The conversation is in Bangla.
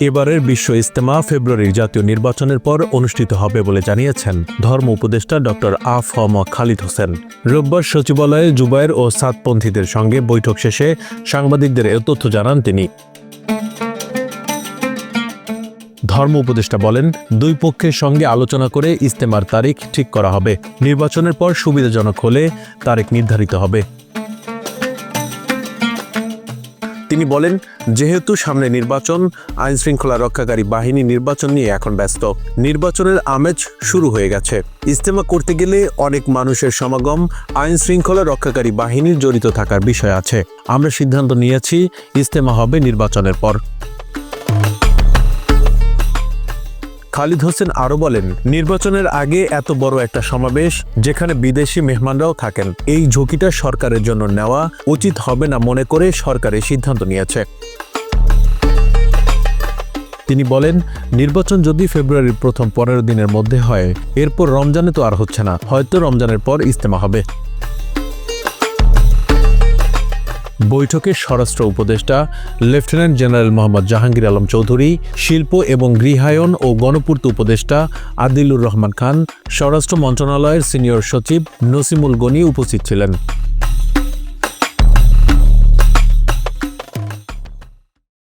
এবারের বিশ্ব ইস্তেমা ফেব্রুয়ারির জাতীয় নির্বাচনের পর অনুষ্ঠিত হবে বলে জানিয়েছেন ধর্ম উপদেষ্টা ডক্টর আফ হম খালিদ হোসেন। রোববার সচিবালয়ে জুবায়ের ও সাতপন্থীদের সঙ্গে বৈঠক শেষে সাংবাদিকদের এ তথ্য জানান তিনি। ধর্ম উপদেষ্টা বলেন, দুই পক্ষের সঙ্গে আলোচনা করে ইস্তেমার তারিখ ঠিক করা হবে। নির্বাচনের পর সুবিধাজনক হলে তারিখ নির্ধারিত হবে। তিনি বলেন, যেহেতু সামনে নির্বাচন আইন শৃঙ্খলা রক্ষাকারী বাহিনী নির্বাচন নিয়ে এখন ব্যস্ত। নির্বাচনের আমেজ শুরু হয়ে গেছে। ইস্তেমা করতে গেলে অনেক মানুষের সমাগম আইন শৃঙ্খলা রক্ষাকারী বাহিনীর জড়িত থাকার বিষয় আছে। আমরা সিদ্ধান্ত নিয়েছি ইস্তেমা হবে নির্বাচনের পর। খালিদ হোসেন আরও বলেন, নির্বাচনের আগে এত বড় একটা সমাবেশ যেখানে বিদেশি মেহমানরাও থাকেন, এই ঝুঁকিটা সরকারের জন্য নেওয়া উচিত হবে না মনে করে সরকার এই সিদ্ধান্ত নিয়েছে। তিনি বলেন, নির্বাচন যদি ফেব্রুয়ারির প্রথম পনেরো দিনের মধ্যে হয়, এরপর রমজানে তো আর হচ্ছে না, হয়তো রমজানের পর ইস্তেমা হবে। বৈঠকে স্বরাষ্ট্র উপদেষ্টা লেফটেন্যান্ট জেনারেল মোহাম্মদ জাহাঙ্গীর আলম চৌধুরী, শিল্প এবং গৃহায়ন ও গণপূর্ত উপদেষ্টা আদিলুর রহমান খান, স্বরাষ্ট্র মন্ত্রণালয়ের সিনিয়র সচিব নসিমুল গনি উপস্থিত ছিলেন।